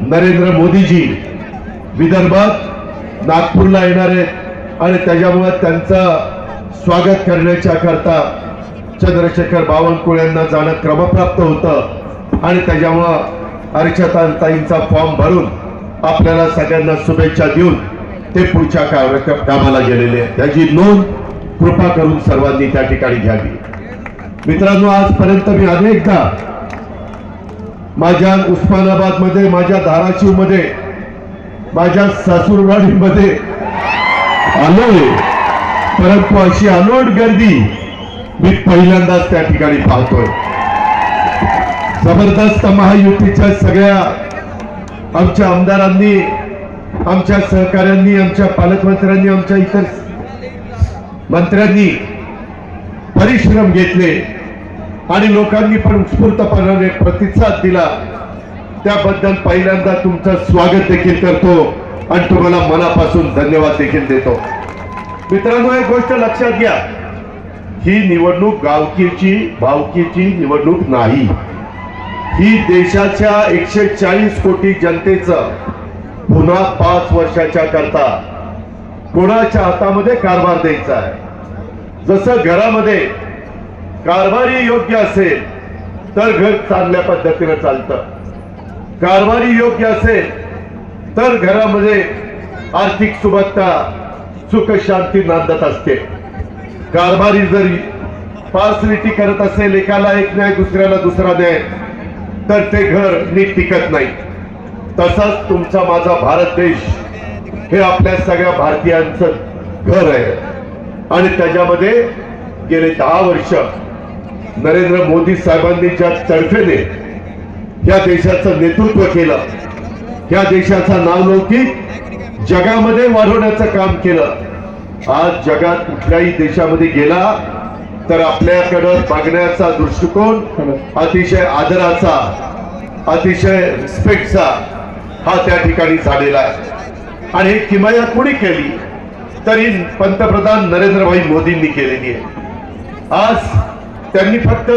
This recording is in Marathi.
नरेंद्र मोदीजी विदर्भात नागपूरला येणार आहेत आणि त्याच्यामुळे त्यांचं स्वागत करण्याच्या करता चंद्रशेखर बावनकुळे यांना जाणं क्रमप्राप्त होतं. आणि त्याच्यामुळं अर्चतांताईंचा फॉर्म भरून आपल्याला सगळ्यांना शुभेच्छा देऊन ते पुढच्या कामाला गेलेले आहेत. त्याची नोंद कृपा करून सर्वांनी त्या ठिकाणी घ्यावी. मित्रांनो आजपर्यंत मी अनेकदा माझ्या उस्मानाबादमध्ये माझ्या धाराशिवमध्ये माझ्या सासूरवाडीमध्ये आलोय. परंतु अशी अनोट गर्दी मी पहिल्यांदाच त्या ठिकाणी पाहतोय. जबरदस्त महायुतीच्या सगळ्या आमच्या आमदारांनी आमच्या सहकाऱ्यांनी आमच्या पालकमंत्र्यांनी आमच्या इतर मंत्र्यांनी परिश्रम घेतले. आणि लोकांनी पण उत्स्फूर्तपणाने प्रतिसाद दिला. त्याबद्दल पहिल्यांदा तुमचं स्वागत देखील करतो आणि तुम्हाला मनापासून धन्यवाद देखील देतो. मित्रांनो एक गोष्ट लक्षात घ्या. ही निवडणूक गावकीची भावकीची निवडणूक नाही. ही देशाच्या एकशे चाळीस कोटी जनतेचं पुन्हा पाच वर्षाच्या करता कोणाच्या हातामध्ये कारभार द्यायचा आहे? जसं घरामध्ये कारभारी योग्य असेल तर घर चांगल्या पद्धतीनं चालतं. कारभारी योग्य असेल तर घरामध्ये आर्थिक सुबत्ता सुख शांती नांदत असते. कारभारी जर पार्सलिटी करत असेल एकाला एक न्याय दुसऱ्याला दुसरा न्याय तर ते घर नीट टिकत नाही. तसाच तुमचा माझा भारत देश हे आपल्या सगळ्या भारतीयांचं घर आहे. आणि त्याच्यामध्ये गेले दहा वर्ष नरेंद्र मोदी साहेबांनी ज्या तर्फेने या देशाचं नेतृत्व केलं या देशाचा नावलौकिक जगामध्ये वाढवण्याचं काम केलं आज जगात कुठल्याही देशामध्ये गेला तर आपल्याकडं बघण्याचा दृष्टिकोन अतिशय आदराचा अतिशय रिस्पेक्टचा हा त्या ठिकाणी झालेला आहे. आणि ही किमया कोणी केली? तरी पंतप्रधान नरेंद्रभाई मोदींनी केलेली आहे. आज त्यांनी फक्त